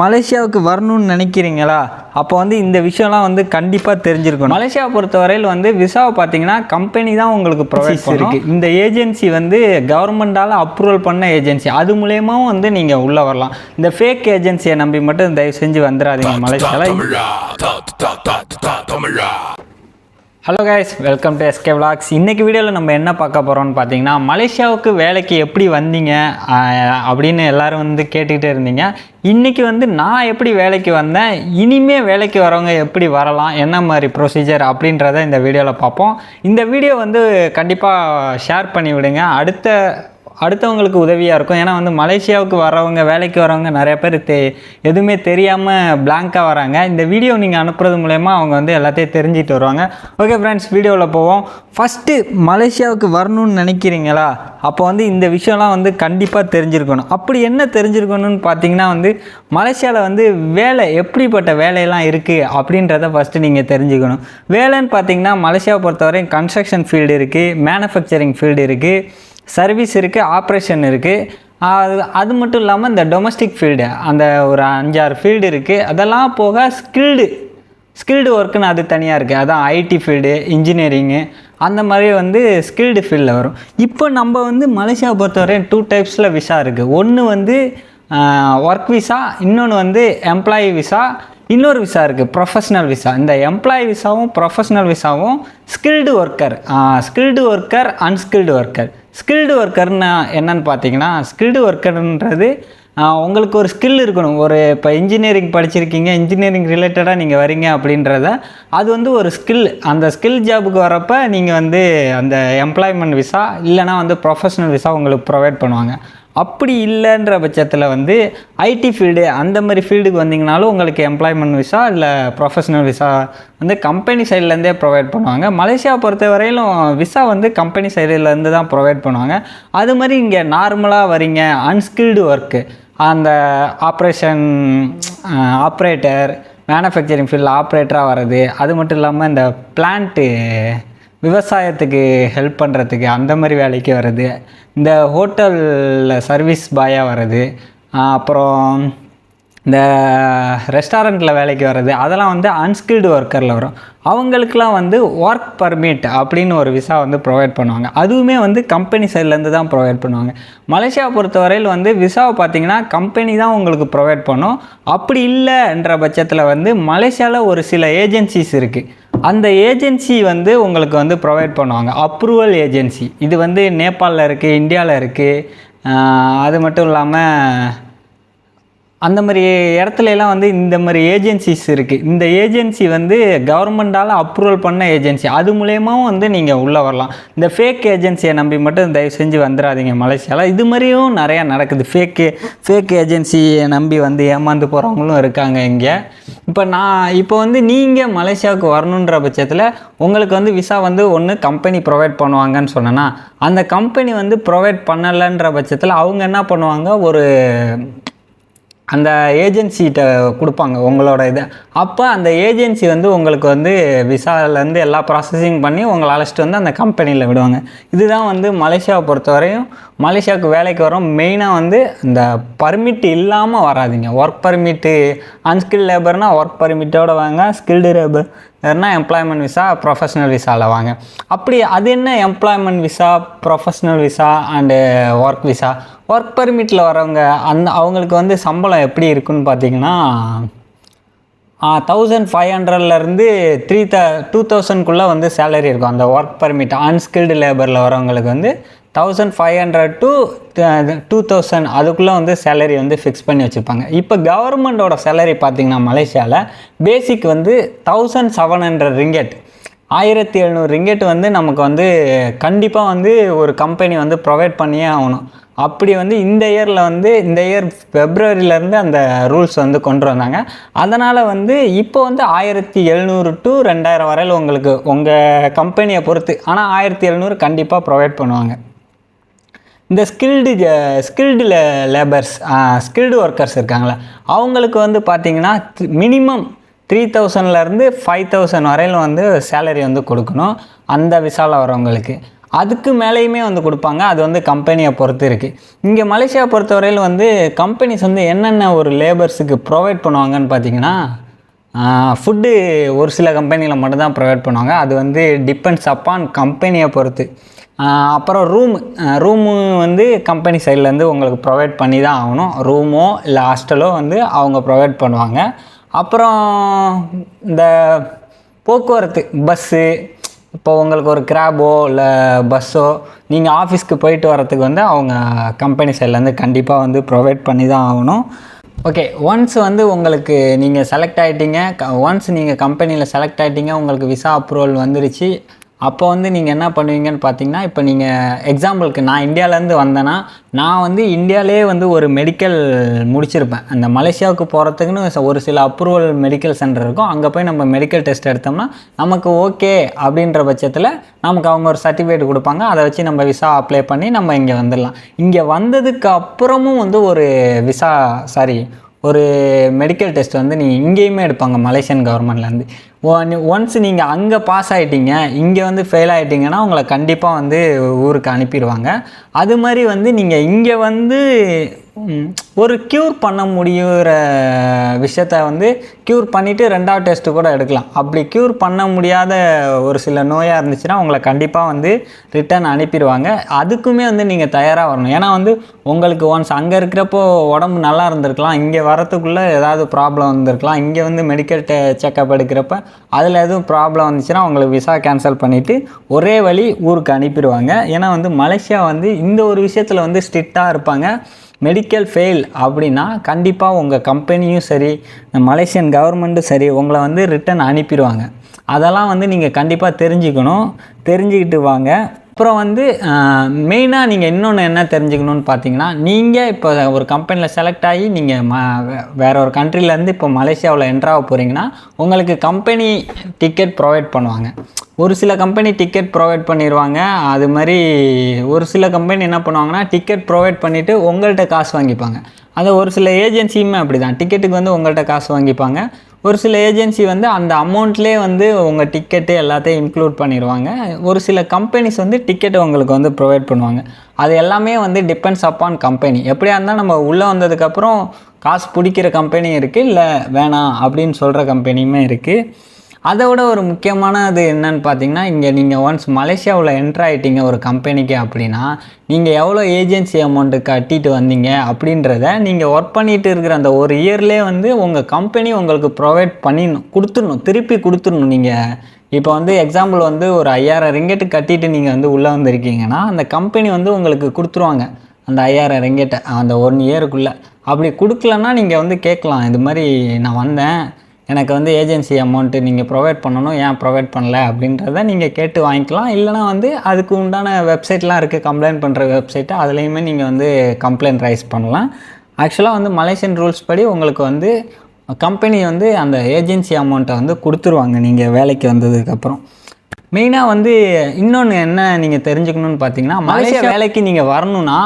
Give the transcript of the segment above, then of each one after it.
மலேசியாவுக்கு வரணும்னு நினைக்கிறீங்களா? அப்போ வந்து இந்த விஷயம்லாம் வந்து கண்டிப்பாக தெரிஞ்சிருக்கணும். மலேசியாவை பொறுத்தவரையில் வந்து விசாவை பார்த்தீங்கன்னா கம்பெனி தான் உங்களுக்கு ப்ரொவைட் இருக்கு. இந்த ஏஜென்சி வந்து கவர்மெண்டால் அப்ரூவல் பண்ண ஏஜென்சி அது மூலயமாவும் வந்து நீங்கள் உள்ளே வரலாம். இந்த ஃபேக் ஏஜென்சியை நம்பி மட்டும் தயவு செஞ்சு வந்துடாதீங்க மலேசியாவில் தமிழா தா தா தா தா தமிழா hello guys welcome to SK vlogs இன்றைக்கி வீடியோவில் நம்ம என்ன பார்க்க போகிறோம்னு பார்த்தீங்கன்னா மலேசியாவுக்கு வேலைக்கு எப்படி வந்தீங்க அப்படின்னு எல்லாரும் வந்து கேட்டுக்கிட்டே இருந்தீங்க. இன்றைக்கி வந்து நான் எப்படி வேலைக்கு வந்தேன் இனிமே வேலைக்கு வரவங்க எப்படி வரலாம் என்ன மாதிரி ப்ரொசீஜர் அப்படின்றத இந்த வீடியோவில் பார்ப்போம். இந்த வீடியோ வந்து கண்டிப்பாக ஷேர் பண்ணி விடுங்க. அடுத்த அடுத்தவங்களுக்கு உதவியாக இருக்கும். ஏன்னா வந்து மலேசியாவுக்கு வரவங்க வேலைக்கு வரவங்க நிறைய பேர் தெ எதுவுமே தெரியாமல் பிளாங்காக வராங்க. இந்த வீடியோ நீங்கள் அனுப்புறது மூலயமா அவங்க வந்து எல்லாத்தையும் தெரிஞ்சுட்டு வருவாங்க. ஓகே ஃப்ரெண்ட்ஸ் வீடியோவில் போவோம். ஃபஸ்ட்டு மலேசியாவுக்கு வரணும்னு நினைக்கிறீங்களா? அப்போ வந்து இந்த விஷயம்லாம் வந்து கண்டிப்பாக தெரிஞ்சிருக்கணும். அப்படி என்ன தெரிஞ்சிருக்கணும்னு பார்த்தீங்கன்னா வந்து மலேசியாவில் வந்து வேலை எப்படிப்பட்ட வேலையெல்லாம் இருக்குது அப்படின்றத ஃபஸ்ட்டு நீங்கள் தெரிஞ்சுக்கணும். வேலைன்னு பார்த்தீங்கன்னா மலேசியாவை பொறுத்தவரையும் கன்ஸ்ட்ரக்ஷன் ஃபீல்டு இருக்குது மேனுஃபேக்சரிங் ஃபீல்டு இருக்குது சர்வீஸ் இருக்குது ஆப்ரேஷன் இருக்குது அது அது மட்டும் இல்லாமல் இந்த டொமஸ்டிக் ஃபீல்டு அந்த ஒரு அஞ்சாறு ஃபீல்டு இருக்குது அதெல்லாம் போக ஸ்கில்டு ஸ்கில்டு ஒர்க்குன்னு அது தனியாக இருக்குது அதான் ஐடி ஃபீல்டு இன்ஜினியரிங்கு அந்த மாதிரி வந்து ஸ்கில்டு ஃபீல்டில் வரும். இப்போ நம்ம வந்து மலேசியாவை பொறுத்தவரையும் டூ டைப்ஸில் விசா இருக்குது ஒன்று வந்து ஒர்க் விசா இன்னொன்று வந்து எம்ப்ளாயி விசா இன்னொரு விசா இருக்குது ப்ரொஃபஷ்னல் விசா இந்த எம்ப்ளாயி விசாவும் professional விசாவும் skilled worker skilled worker unskilled worker skilled ஒர்க்கர்னா என்னன்னு பார்த்தீங்கன்னா ஸ்கில்டு ஒர்க்கர்ன்றது உங்களுக்கு ஒரு ஸ்கில் இருக்கணும். ஒரு இப்போ இன்ஜினியரிங் படிச்சிருக்கீங்க இன்ஜினியரிங் ரிலேட்டடாக நீங்கள் வரீங்க அப்படின்றத அது வந்து ஒரு ஸ்கில் அந்த ஸ்கில் ஜாபுக்கு வரப்போ நீங்கள் வந்து அந்த எம்ப்ளாய்மெண்ட் விசா இல்லைனா வந்து ப்ரொஃபஷ்னல் விசா உங்களுக்கு ப்ரொவைட் பண்ணுவாங்க. அப்படி இல்லைன்ற பட்சத்தில் வந்து ஐடி ஃபீல்டு அந்த மாதிரி ஃபீல்டுக்கு வந்தீங்கனாலும் உங்களுக்கு எம்ப்ளாய்மெண்ட் விசா இல்லை ப்ரொஃபஷனல் விசா வந்து கம்பெனி சைட்லேருந்தே ப்ரொவைட் பண்ணுவாங்க. மலேசியா பொறுத்த வரையிலும் விசா வந்து கம்பெனி சைட்லேருந்து தான் ப்ரொவைட் பண்ணுவாங்க. அது மாதிரி இங்கே நார்மலாக வரீங்க அன்ஸ்கில்டு ஒர்க்கு அந்த ஆப்ரேஷன் ஆப்ரேட்டர் மேனுஃபேக்சரிங் ஃபீல்டில் ஆப்ரேட்டராக வர்றது. அது மட்டும் இல்லாமல் இந்த பிளான்ட்டு விவசாயத்துக்கு ஹெல்ப் பண்ணுறதுக்கு அந்த மாதிரி வேலைக்கு வர்றது. இந்த ஹோட்டலில் சர்வீஸ் பாயாக வர்றது. அப்புறம் இந்த ரெஸ்டாரண்ட்டில் வேலைக்கு வர்றது அதெல்லாம் வந்து அன்ஸ்கில்டு ஒர்க்கரில் வரும். அவங்களுக்குலாம் வந்து ஒர்க் பர்மிட் அப்படின்னு ஒரு விசா வந்து ப்ரொவைட் பண்ணுவாங்க. அதுவுமே வந்து கம்பெனி சைட்லேருந்து தான் ப்ரொவைட் பண்ணுவாங்க. மலேசியா பொறுத்தவரையில் வந்து விசாவை பார்த்தீங்கன்னா கம்பெனி தான் உங்களுக்கு ப்ரொவைட் பண்ணும். அப்படி இல்லைன்ற பட்சத்தில் வந்து மலேசியாவில் ஒரு சில ஏஜென்சிஸ் இருக்குது அந்த ஏஜென்சி வந்து உங்களுக்கு வந்து ப்ரொவைட் பண்ணுவாங்க. அப்ரூவல் ஏஜென்சி இது வந்து நேபாளில் இருக்குது இந்தியாவில் இருக்குது அது மட்டும் இல்லாமல் அந்த மாதிரி இடத்துலலாம் வந்து இந்த மாதிரி ஏஜென்சிஸ் இருக்குது இந்த ஏஜென்சி வந்து கவர்மெண்டால் அப்ரூவல் பண்ண ஏஜென்சி அது மூலயமாவும் வந்து நீங்கள் உள்ளே வரலாம். இந்த ஃபேக் ஏஜென்சியை நம்பி மட்டும் தயவு செஞ்சு வந்துடாதீங்க மலேசியாவில் இது மாதிரியும் நிறையா நடக்குது. ஃபேக்கு ஃபேக் ஏஜென்சியை நம்பி வந்து ஏமாந்து போகிறவங்களும் இருக்காங்க இங்கே. இப்போ நான் இப்போ வந்து நீங்கள் மலேசியாவுக்கு வரணுன்ற பட்சத்தில் உங்களுக்கு வந்து விசா வந்து ஒன்று கம்பெனி ப்ரொவைட் பண்ணுவாங்கன்னு சொன்னேன்னா அந்த கம்பெனி வந்து ப்ரொவைட் பண்ணலைன்ற பட்சத்தில் அவங்க என்ன பண்ணுவாங்க? ஒரு அந்த ஏஜென்சிகிட்ட கொடுப்பாங்க உங்களோட இதை. அப்போ அந்த ஏஜென்சி வந்து உங்களுக்கு வந்து விசாலேருந்து எல்லா ப்ராசஸிங் பண்ணி உங்களை அழைச்சிட்டு வந்து அந்த கம்பெனியில் விடுவாங்க. இதுதான் வந்து மலேசியாவை பொறுத்தவரையும் மலேசியாவுக்கு வேலைக்கு வரோம் மெயினாக வந்து இந்த பர்மிட் இல்லாமல் வராதிங்க. ஒர்க் பர்மிட்டு அன்ஸ்கில் லேபர்னால் ஒர்க் பர்மிட்டோட வாங்க. ஸ்கில்டு லேபர் வேறுனா எம்ப்ளாய்மெண்ட் விசா ப்ரொஃபஷ்னல் விசாவில் வாங்க. அப்படி அது என்ன employment visa professional visa and work visa work பர்மிட்டில் வரவங்க அந்த அவங்களுக்கு வந்து சம்பளம் எப்படி இருக்குன்னு பார்த்தீங்கன்னா தௌசண்ட் ஃபைவ் ஹண்ட்ரட்லேருந்து த்ரீ த டூ தௌசண்ட்குள்ளே வந்து சேலரி இருக்கும். அந்த ஒர்க் பர்மிட் அன்ஸ்கில்டு லேபரில் வரவங்களுக்கு வந்து thousand five hundred to two thousand அதுக்குள்ளே வந்து சேலரி வந்து ஃபிக்ஸ் பண்ணி வச்சுருப்பாங்க. இப்போ கவர்மெண்ட்டோட சேலரி பார்த்திங்கன்னா மலேசியாவில் பேசிக் வந்து தௌசண்ட் செவன் ஹண்ட்ரட் ரிங்கெட் ஆயிரத்தி எழுநூறு ரிங்கெட் வந்து நமக்கு வந்து கண்டிப்பாக வந்து ஒரு கம்பெனி வந்து ப்ரொவைட் பண்ணியே ஆகணும். அப்படி வந்து இந்த இயரில் வந்து இந்த இயர் ஃபெப்ரவரியிலேருந்து அந்த ரூல்ஸ் வந்து கொண்டு வந்தாங்க. அதனால் வந்து இப்போ வந்து ஆயிரத்தி எழுநூறு டு ரெண்டாயிரம் வரையில் உங்களுக்கு உங்கள் கம்பெனியை பொறுத்து ஆனால் ஆயிரத்தி எழுநூறு கண்டிப்பாக ப்ரொவைட் பண்ணுவாங்க. இந்த skilled skilled labours skilled workers இருக்காங்களே அவங்களுக்கு வந்து பார்த்தீங்கன்னா மினிமம் த்ரீ தௌசண்ட்லேருந்து ஃபைவ் தௌசண்ட் வரையிலும் வந்து சேலரி வந்து கொடுக்கணும் அந்த விசாவில் வரவங்களுக்கு. அதுக்கு மேலேயுமே வந்து கொடுப்பாங்க அது வந்து கம்பெனியை பொறுத்து இருக்குது இங்கே மலேசியா பொறுத்தவரையில் வந்து கம்பெனிஸ் வந்து என்னென்ன ஒரு லேபர்ஸுக்கு ப்ரொவைட் பண்ணுவாங்கன்னு பார்த்தீங்கன்னா ஃபுட்டு ஒரு சில கம்பெனியில் மட்டும்தான் ப்ரொவைட் பண்ணுவாங்க. அது வந்து டிபெண்ட்ஸ் அப்பான் கம்பெனியை பொறுத்து. அப்புறம் ரூமு ரூமு வந்து கம்பெனி சைட்லேருந்து உங்களுக்கு ப்ரொவைட் பண்ணி தான் ஆகணும். ரூமோ இல்லை ஹாஸ்டலோ வந்து அவங்க ப்ரொவைட் பண்ணுவாங்க. அப்புறம் இந்த போக்குவரத்து பஸ்ஸு இப்போ உங்களுக்கு ஒரு கிராபோ இல்லை பஸ்ஸோ நீங்கள் ஆஃபீஸ்க்கு போயிட்டு வரத்துக்கு வந்து அவங்க கம்பெனி சைட்லேருந்து கண்டிப்பாக வந்து ப்ரொவைட் பண்ணி தான் ஆகணும். ஓகே ஒன்ஸ் வந்து உங்களுக்கு நீங்கள் செலக்ட் ஆகிட்டீங்க ஒன்ஸ் நீங்கள் கம்பெனியில் செலக்ட் ஆகிட்டீங்க உங்களுக்கு விசா அப்ரூவல் வந்துருச்சு. அப்போ வந்து நீங்கள் என்ன பண்ணுவீங்கன்னு பார்த்தீங்கன்னா இப்போ நீங்கள் எக்ஸாம்பிளுக்கு நான் இந்தியாவிலேருந்து வந்தேன்னா நான் வந்து இந்தியாவிலே வந்து ஒரு மெடிக்கல் முடிச்சிருப்பேன். அந்த மலேசியாவுக்கு போகிறதுக்குன்னு ஒரு சில அப்ரூவல் மெடிக்கல் சென்டர் இருக்கும். அங்கே போய் நம்ம மெடிக்கல் டெஸ்ட் எடுத்தோம்னா நமக்கு ஓகே அப்படின்ற பட்சத்தில் நமக்கு அவங்க ஒரு சர்டிஃபிகேட் கொடுப்பாங்க. அதை வச்சு நம்ம விசா அப்ளை பண்ணி நம்ம இங்கே வந்துடலாம். இங்கே வந்ததுக்கு அப்புறமும் வந்து ஒரு விசா சாரி ஒரு மெடிக்கல் டெஸ்ட் வந்து நீங்கள் இங்கேயுமே எடுப்பாங்க மலேசியன் கவர்மெண்ட்லேருந்து ஒன்ஸ் நீங்கள் அங்கே பாஸ் ஆகிட்டீங்க இங்கே வந்து ஃபெயில் ஆகிட்டீங்கன்னா உங்களை கண்டிப்பாக வந்து ஊருக்கு அனுப்பிடுவாங்க. அது மாதிரி வந்து நீங்கள் இங்கே வந்து ஒரு க்யூர் பண்ண முடியுற விஷயத்த வந்து க்யூர் பண்ணிவிட்டு ரெண்டாவது டெஸ்ட்டு கூட எடுக்கலாம். அப்படி க்யூர் பண்ண முடியாத ஒரு சில நோயாக இருந்துச்சுன்னா உங்களை கண்டிப்பாக வந்து ரிட்டர்ன் அனுப்பிடுவாங்க. அதுக்குமே வந்து நீங்கள் தயாராக வரணும். ஏன்னா வந்து உங்களுக்கு ஒன்ஸ் அங்கே இருக்கிறப்போ உடம்பு நல்லா இருந்திருக்கலாம். இங்கே வரத்துக்குள்ளே ஏதாவது ப்ராப்ளம் வந்திருக்கலாம். இங்கே வந்து மெடிக்கல் டெ செக்கப் எடுக்கிறப்ப அதில் எதுவும் ப்ராப்ளம் வந்துச்சுன்னா உங்களுக்கு விசா கேன்சல் பண்ணிவிட்டு ஒரே வழி ஊருக்கு அனுப்பிடுவாங்க. ஏன்னா வந்து மலேசியா வந்து இந்த ஒரு விஷயத்தில் வந்து ஸ்ட்ரிக்டாக இருப்பாங்க. மெடிக்கல் ஃபெயில் அப்படின்னா கண்டிப்பாக உங்கள் கம்பெனியும் சரி இந்த மலேசியன் கவர்மெண்ட்டும் சரி உங்களை வந்து ரிட்டன் அனுப்பிடுவாங்க. அதெல்லாம் வந்து நீங்கள் கண்டிப்பாக தெரிஞ்சுக்கணும். தெரிஞ்சுக்கிட்டு வாங்க. அப்புறம் வந்து மெயினாக நீங்கள் இன்னொன்று என்ன தெரிஞ்சுக்கணும்னு பார்த்தீங்கன்னா நீங்கள் இப்போ ஒரு கம்பெனியில் செலக்ட் ஆகி நீங்கள் ம வேறு ஒரு கண்ட்ரிலேருந்து இப்போ மலேசியாவில் என்ட்ராக போகிறீங்கன்னா உங்களுக்கு கம்பெனி டிக்கெட் ப்ரொவைட் பண்ணுவாங்க. ஒரு சில கம்பெனி டிக்கெட் ப்ரொவைட் பண்ணிடுவாங்க அது மாதிரி ஒரு சில கம்பெனி என்ன பண்ணுவாங்கன்னா டிக்கெட் ப்ரொவைட் பண்ணிவிட்டு உங்கள்கிட்ட காசு வாங்கிப்பாங்க. அது ஒரு சில ஏஜென்சியுமே அப்படி தான் டிக்கெட்டுக்கு வந்து உங்கள்கிட்ட காசு வாங்கிப்பாங்க. ஒரு சில ஏஜென்சி வந்து அந்த அமௌண்ட்லேயே வந்து உங்கள் டிக்கெட்டு எல்லாத்தையும் இன்க்ளூட் பண்ணிடுவாங்க ஒரு சில கம்பெனிஸ் வந்து டிக்கெட் உங்களுக்கு வந்து ப்ரொவைட் பண்ணுவாங்க. அது எல்லாமே வந்து டிபெண்ட்ஸ் அப்பான் கம்பெனி எப்படியா இருந்தால் நம்ம உள்ளே வந்ததுக்கப்புறம் காசு பிடிக்கிற கம்பெனியும் இருக்குது இல்லை வேணாம் அப்படின்னு சொல்கிற கம்பெனியுமே இருக்குது அதை விட ஒரு முக்கியமானது என்னன்னு பார்த்தீங்கன்னா இங்கே நீங்கள் ஒன்ஸ் மலேசியாவில் என்ட்ரு ஆகிட்டீங்க ஒரு கம்பெனிக்கு அப்படின்னா நீங்கள் எவ்வளோ ஏஜென்சி அமௌண்ட்டு கட்டிட்டு வந்தீங்க அப்படின்றத நீங்கள் ஒர்க் பண்ணிட்டு இருக்கிற அந்த ஒரு இயர்லேயே வந்து உங்கள் கம்பெனி உங்களுக்கு ப்ரொவைட் பண்ணிடணும் கொடுத்துடணும் திருப்பி கொடுத்துடணும். நீங்கள் இப்போ வந்து எக்ஸாம்பிள் வந்து ஒரு ஐயாயிரம் ரிங்கெட்டு கட்டிட்டு நீங்கள் வந்து உள்ளே வந்திருக்கீங்கன்னா அந்த கம்பெனி வந்து உங்களுக்கு கொடுத்துருவாங்க. அந்த ஐயாயிரம் ரிங்கெட்டை அந்த ஒன் இயருக்குள்ளே அப்படி கொடுக்கலன்னா நீங்கள் வந்து கேட்கலாம் இது மாதிரி நான் வந்தேன். எனக்கு வந்து ஏஜென்சி அமௌண்ட்டு நீங்கள் ப்ரொவைட் பண்ணணும் ஏன் ப்ரொவைட் பண்ணல அப்படின்றத நீங்கள் கேட்டு வாங்கிக்கலாம். இல்லைனா வந்து அதுக்கு உண்டான வெப்சைட்லாம் இருக்குது கம்ப்ளைண்ட் பண்ணுற வெப்சைட்டு அதுலேயுமே நீங்கள் வந்து கம்ப்ளைண்ட் ரைஸ் பண்ணலாம். ஆக்சுவலாக வந்து மலேசியன் ரூல்ஸ் படி உங்களுக்கு வந்து கம்பெனி வந்து அந்த ஏஜென்சி அமௌண்ட்டை வந்து கொடுத்துருவாங்க நீங்கள் வேலைக்கு வந்ததுக்கப்புறம் மெயினாக வந்து இன்னொன்று என்ன நீங்கள் தெரிஞ்சுக்கணும்னு பார்த்தீங்கன்னா மலேசியா வேலைக்கு நீங்கள் வரணும்னா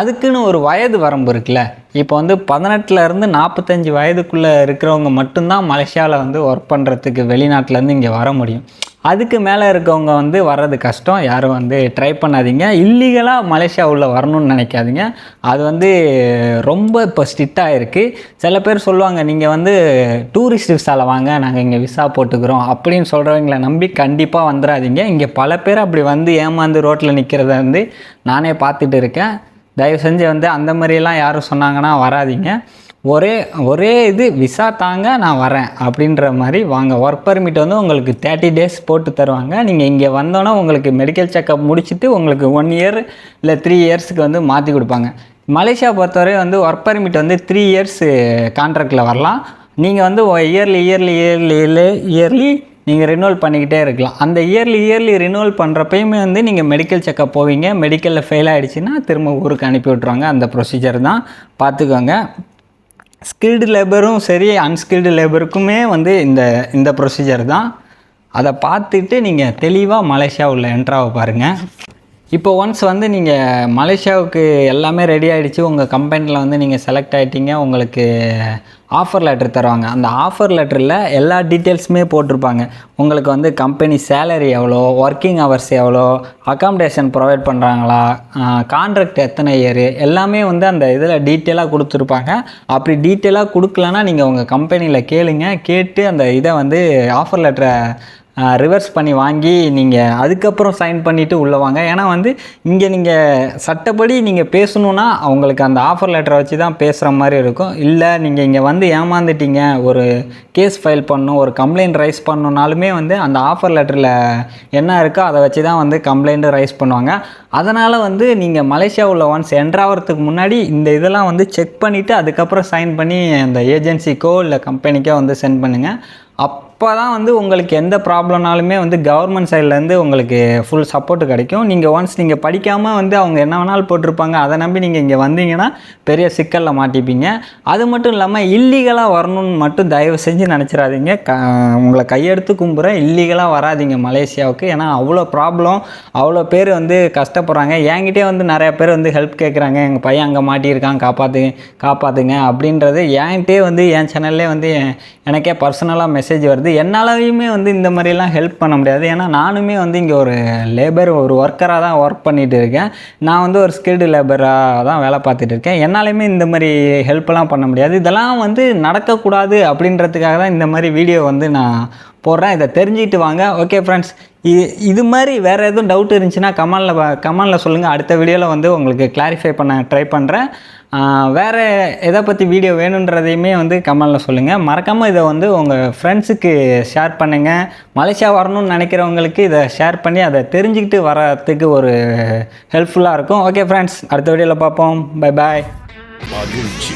அதுக்குன்னு ஒரு வயது வரம்பு இருக்குல்ல. இப்போ வந்து பதினெட்டுலேருந்து நாற்பத்தஞ்சு வயதுக்குள்ளே இருக்கிறவங்க மட்டும்தான் மலேசியாவில் வந்து ஒர்க் பண்ணுறதுக்கு வெளிநாட்டிலேருந்து இங்கே வர முடியும். அதுக்கு மேலே இருக்கவங்க வந்து வர்றது கஷ்டம். யாரும் வந்து ட்ரை பண்ணாதீங்க. இல்லீகலாக மலேசியா உள்ளே வரணும்னு நினைக்காதீங்க. அது வந்து ரொம்ப இப்போ ஸ்ட்ரிக்டாக இருக்குது சில பேர் சொல்லுவாங்க நீங்கள் வந்து டூரிஸ்ட் விசாவில் வாங்க. நாங்கள் இங்கே விசா போட்டுக்கிறோம். அப்படின்னு சொல்கிறவங்கள நம்பி கண்டிப்பாக வந்துடாதீங்க. இங்கே பல பேர் அப்படி வந்து ஏமாந்து ரோட்டில் நிற்கிறத வந்து நானே பார்த்துட்டு இருக்கேன். தயவு செஞ்சு வந்து அந்த மாதிரியெல்லாம் யாரும் சொன்னாங்கன்னா வராதீங்க. ஒரே ஒரே இது விசா தாங்க நான் வரேன் அப்படின்ற மாதிரி வாங்க. ஒர்க் பர்மிட் வந்து உங்களுக்கு தேர்ட்டி டேஸ் போட்டு தருவாங்க. நீங்கள் இங்கே வந்தோன்னே உங்களுக்கு மெடிக்கல் செக்கப் முடிச்சுட்டு உங்களுக்கு ஒன் இயர் இல்லை த்ரீ இயர்ஸுக்கு வந்து மாற்றி கொடுப்பாங்க. மலேசியா பொறுத்தவரை வந்து ஒர்க் பர்மிட் வந்து த்ரீ இயர்ஸ் கான்ட்ராக்டில் வரலாம். நீங்கள் வந்து இயர்லி இயர்லி இயர்லி இயர்லி நீங்கள் ரினுவல் பண்ணிக்கிட்டே இருக்கலாம். அந்த இயர்லி இயர்லி ரினுவல் பண்ணுறப்பயுமே வந்து நீங்கள் மெடிக்கல் செக்கப் போவீங்க. மெடிக்கலில் ஃபெயில் ஆகிடுச்சின்னா திரும்ப ஊருக்கு அனுப்பி விட்ருவாங்க அந்த ப்ரொசீஜர் தான். பார்த்துக்கோங்க. ஸ்கில்டு லேபரும் சரி அன்ஸ்கில்டு லேபருக்குமே வந்து இந்த இந்த ப்ரொசீஜர் தான். அதை பார்த்துட்டு நீங்கள் தெளிவாக மலேசியா உள்ள என்ட்ராவை பாருங்கள் இப்போ ஒன்ஸ் வந்து நீங்கள் மலேசியாவுக்கு எல்லாமே ரெடி ஆகிடுச்சு உங்கள் கம்பெனியில் வந்து நீங்கள் செலக்ட் ஆகிட்டீங்க உங்களுக்கு ஆஃபர் லெட்டர் தருவாங்க. அந்த ஆஃபர் லெட்டரில் எல்லா டீட்டெயில்ஸுமே போட்டிருப்பாங்க. உங்களுக்கு வந்து கம்பெனி சேலரி எவ்வளோ ஒர்க்கிங் ஹவர்ஸ் எவ்வளோ அகாமடேஷன் ப்ரொவைட் பண்ணுறாங்களா கான்ட்ராக்ட் எத்தனை இயர் எல்லாமே வந்து அந்த இதில் டீட்டெயிலாக கொடுத்துருப்பாங்க. அப்படி டீட்டெயிலாக கொடுக்கலன்னா நீங்கள் உங்கள் கம்பெனியில் கேளுங்க. கேட்டு அந்த இதை வந்து ஆஃபர் லெட்டரை ரிவர்ஸ் பண்ணி வாங்கி நீங்கள் அதுக்கப்புறம் சைன் பண்ணிவிட்டு உள்ளே வாங்க. ஏன்னா வந்து இங்கே நீங்கள் சட்டப்படி நீங்கள் பேசணுன்னா அவங்களுக்கு அந்த ஆஃபர் லெட்டரை வச்சு தான் பேசுகிற மாதிரி இருக்கும். இல்லை நீங்கள் இங்கே வந்து ஏமாந்துட்டீங்க ஒரு கேஸ் ஃபைல் பண்ணணும் ஒரு கம்ப்ளைண்ட் ரைஸ் பண்ணணுனாலுமே வந்து அந்த ஆஃபர் லெட்டரில் என்ன இருக்கோ அதை வச்சு தான் வந்து கம்ப்ளைண்ட்டு ரைஸ் பண்ணுவாங்க. அதனால் வந்து நீங்கள் மலேசியா உள்ள ஒன்ஸ் என்ட்ராகிறதுக்கு முன்னாடி இந்த இதெல்லாம் வந்து செக் பண்ணிவிட்டு அதுக்கப்புறம் சைன் பண்ணி அந்த ஏஜென்சிக்கோ இல்லை கம்பெனிக்கோ வந்து சென்ட் பண்ணுங்கள் அப் அப்போ தான் வந்து உங்களுக்கு எந்த ப்ராப்ளம்னாலுமே வந்து கவர்மெண்ட் சைட்லேருந்து உங்களுக்கு ஃபுல் சப்போர்ட் கிடைக்கும். நீங்கள் ஒன்ஸ் நீங்கள் படிக்காமல் வந்து அவங்க என்ன வேணாலும் போட்டிருப்பாங்க அதை நம்பி நீங்கள் இங்கே வந்தீங்கன்னா பெரிய சிக்கலில் மாட்டிப்பீங்க. அது மட்டும் இல்லாமல் இல்லீகலாக வரணும்னு மட்டும் தயவு செஞ்சு நினச்சிடாதீங்க. க உங்களை கையெடுத்து கும்புறேன் இல்லீகலாக வராதீங்க மலேசியாவுக்கு. ஏன்னா அவ்வளோ ப்ராப்ளம் அவ்வளோ பேர் வந்து கஷ்டப்படுறாங்க. என்கிட்டே வந்து நிறைய பேர் வந்து ஹெல்ப் கேட்குறாங்க எங்கள் பையன் அங்கே மாட்டியிருக்கான் காப்பாற்று காப்பாற்றுங்க அப்படின்றது என்கிட்டே வந்து என் சேனல்லே வந்து எனக்கே பர்சனலாக மெசேஜ் வருது. என்னாலையுமே வந்து இந்த மாதிரிலாம் ஹெல்ப் பண்ண முடியாது. ஏன்னா நானுமே வந்து இங்கே ஒரு லேபர் ஒரு ஒர்க்கராக தான் ஒர்க் பண்ணிகிட்டு இருக்கேன். நான் வந்து ஒரு ஸ்கில்டு லேபராக தான் வேலை பார்த்துட்டு இருக்கேன். என்னாலையுமே இந்த மாதிரி ஹெல்ப்லாம் பண்ண முடியாது. இதெல்லாம் வந்து நடக்கக்கூடாது அப்படின்றதுக்காக தான் இந்த மாதிரி வீடியோ வந்து நான் போடுறேன் இதை தெரிஞ்சுக்கிட்டு வாங்க. ஓகே ஃப்ரெண்ட்ஸ் இது இது மாதிரி வேறு எதுவும் டவுட் இருந்துச்சுன்னா கமெண்டில் கமெண்டில் சொல்லுங்கள் அடுத்த வீடியோவில் வந்து உங்களுக்கு கிளாரிஃபை பண்ண ட்ரை பண்ணுறேன் வேறு எதை பற்றி வீடியோ வேணுன்றதையுமே வந்து கமெண்டில் சொல்லுங்கள் மறக்காமல் இதை வந்து உங்கள் ஃப்ரெண்ட்ஸுக்கு ஷேர் பண்ணுங்கள் மலேசியா வரணும்னு நினைக்கிறவங்களுக்கு இதை ஷேர் பண்ணி அதை தெரிஞ்சுக்கிட்டு வரத்துக்கு ஒரு ஹெல்ப்ஃபுல்லாக இருக்கும். ஓகே ஃப்ரெண்ட்ஸ் அடுத்த வீடியோவில் பார்ப்போம். பை பாய் மகிழ்ச்சி.